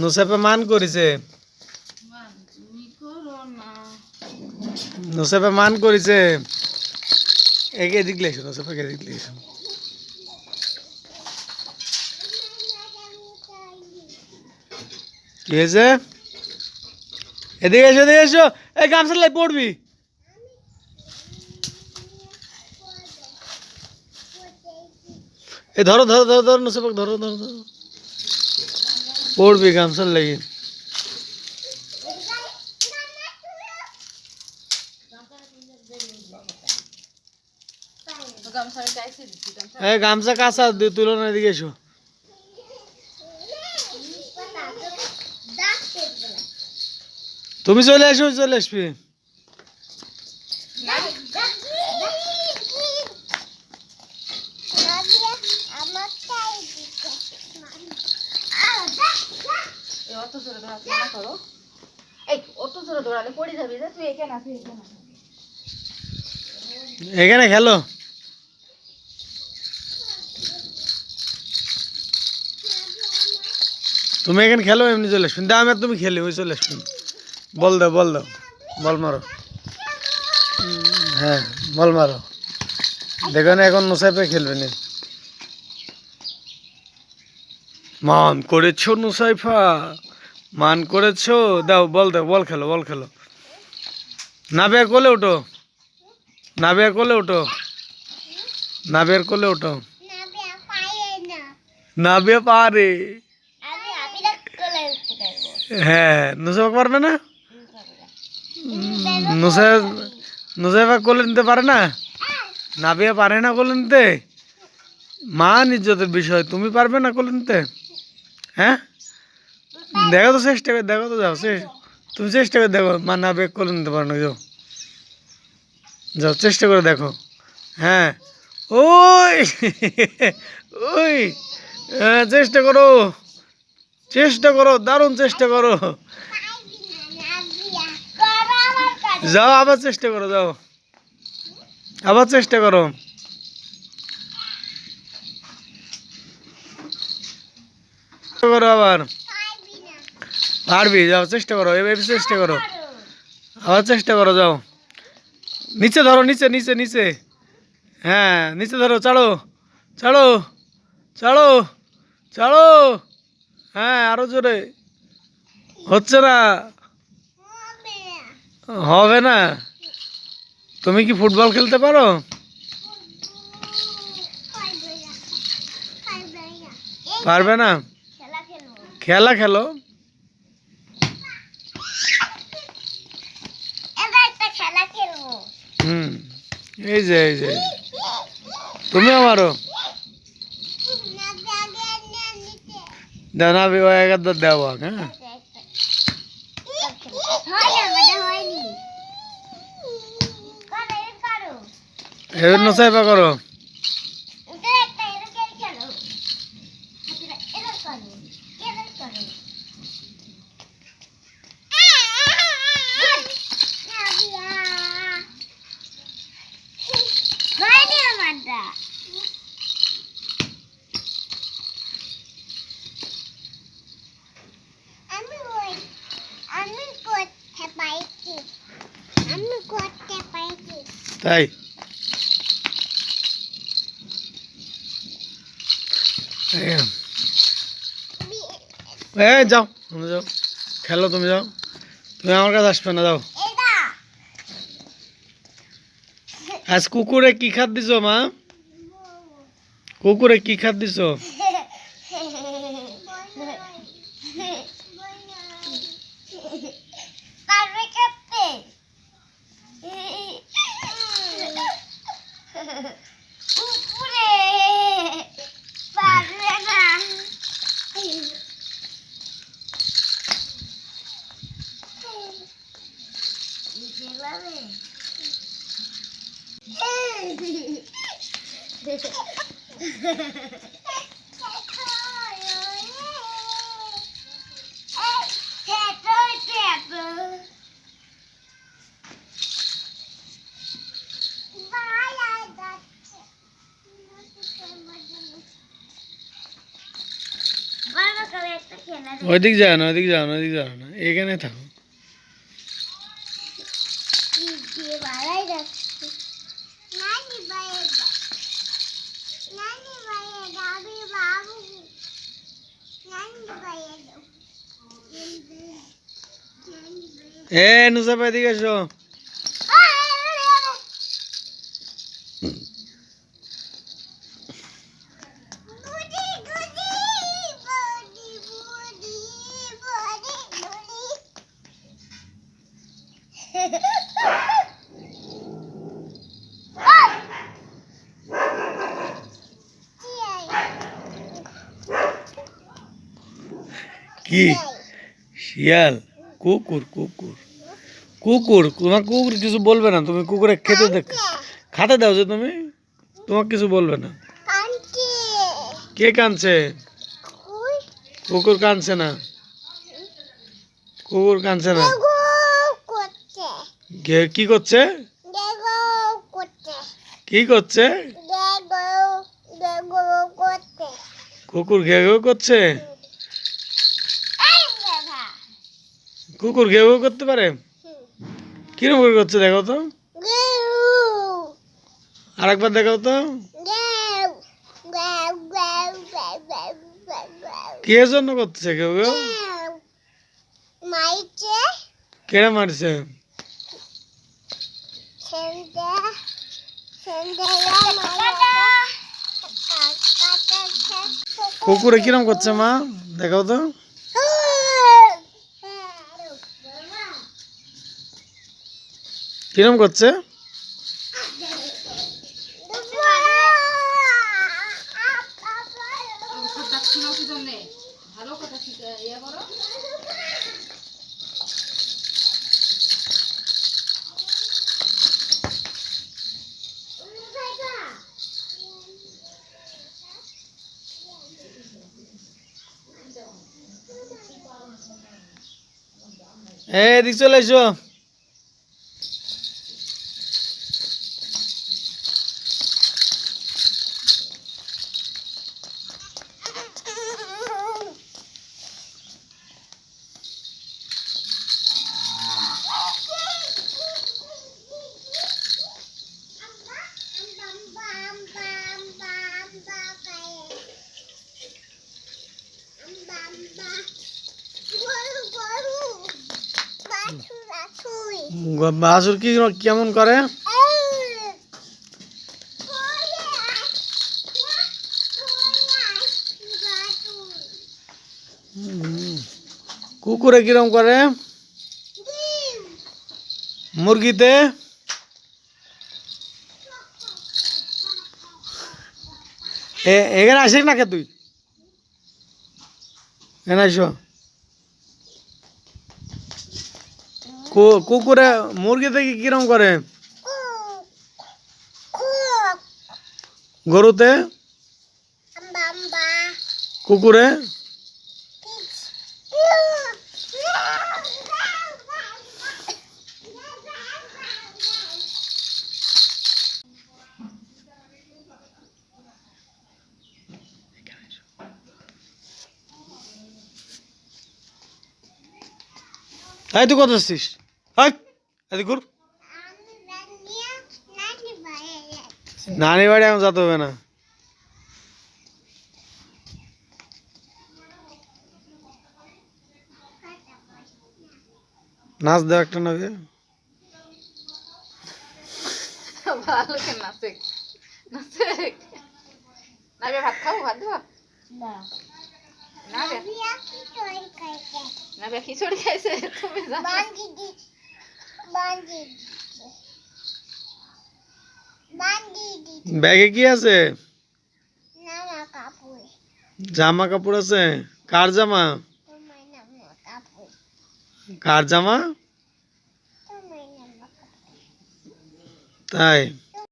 নুসাইফা মান করেছে। তুমি করো না নুসাইফা মান করেছে। একে এদিক লেখো নুসাইফাকে এদিক কি হয়েছে? এদিকে এসো এদিকে এসো। এই গামছা লাই পড়বি। এ ধরো ধরো ধরো ধরো নুসাইফাকে ধরো ধরো ধরো। পড়বি গামছার লাগি। গামছা কাঁচা তুলো না এদিকে এসো। তুমি চলে এসো চলে আসবি এই অত জোরে না করো এই, অত জোরে ধরালে পড়ে রে তুই এখানে আসি এখানে এখানে খেলো। তুমি এখানে খেলো, এমনি চলে আসবেন দাম তুমি খেলে, ওই চলে আসবেন বল দাও বল দাও। বল মারো। হ্যাঁ বল মারো। দেখো না, এখন খেলবে না। মান করেছ নুসাইফা। মান করেছ? দাও বল দাও বল খেলো বল খেলো। না বের কোলে ওঠো না বের কোলে ওঠো না। বের কোলে ওঠো না বে পারে হ্যাঁ নুসাইফা পারবে না? নুসাইফ নুসাইফা কোলে নিতে পারে না? না বিয়ে পারে না কোলে নিতে? মান ইজ্জতের বিষয় তুমি পারবে না কোলে নিতে? হ্যাঁ? দেখো তো চেষ্টা করে, দেখো তো যাও তুমি চেষ্টা করে দেখো, মা না বেগ কোলে নিতে পারো না, যাও। যাও, চেষ্টা করে দেখো। হ্যাঁ। ওই! ওই! হ্যাঁ চেষ্টা করো। চেষ্টা করো, দারুণ চেষ্টা করো। যাও, আবার চেষ্টা করো, যাও। আবার চেষ্টা করো। করো আবার। পারবি যাও চেষ্টা করো, এভাবে চেষ্টা করো। আবার চেষ্টা করো, যাও। নিচে ধরো, নিচে নিচে নিচে। হ্যাঁ নিচে ধরো ছাড়ো ছাড়ো ছাড়ো ছাড়ো হ্যাঁ আরও জোরে। হচ্ছে না? হবে না। তুমি কি ফুটবল খেলতে পারো? পারবে না? খেলা খেলো। হুম। এই যে এই যে। তুমি আমারও দানা বিবাহ দেওয়া হ্যাঁ? এবার নসাইপা করো। আমি ওই আমি করতে পাইছি। আমি করতে পাইছি। তাই? এই- এ যাও তুমি যাও। খেলো তুমি যাও। তুমি আমার কাছে আসবে না যাও। আজ কুকুরে কি খাদ দিছো মা? কুকুরে কি খাদ দিছো? পারবে কাঁপতে ওইদিক যাও না ওইদিক যাও না ওইদিক যাও না এখানে থাকো এ নুসাফা এদিকে এসো। কি? শিয়াল। কুকুর কুকুর। কুকুর তোমার কুকুর কিছু বলবে না তুমি কুকুরে খেতে দেখ। খাতে দাও যে তুমি তোমাকে কিছু বলবে না। কে ওই কুকুর। কানছে না। কুকুর কানছে না। কি করছে? কি করছে। কুকুর ঘেউ করছে এই দেখা কুকুর ঘেউ করতে পারে? কীরকম করে করছে দেখো তো। গেউ আরেকবার দেখাও তো। কে জন্য করছে কেউ কেউ কেড়ে মারছে? কুকুরে কিরম করছে মা? দেখাও তো। কিরম করছে? এ চলে এসো। বাছুর কি কেমন করে? কুকুরে কিরম করে? মুরগিতে? এখানে আসিস না কে তুই? এখানে আসো। কুকুরে মুরগি কি কিরম করে? গরুতে? কুকুরে? তাই তুই কথা আসছিস? হাই এদিক ঘুর নানি বাড়ি এখন যেতে হবে না নাচ দেও একটা নাকি ভালো কেন নাচে নাচে নাবে ভাত খাবো ভাত দেবো নাবে নাবে খিচুড়ি খাইছে তুমি জানো ব্যাগে কি আছে? জামা কাপড় আছে? কার জামা? কার জামা? তাই।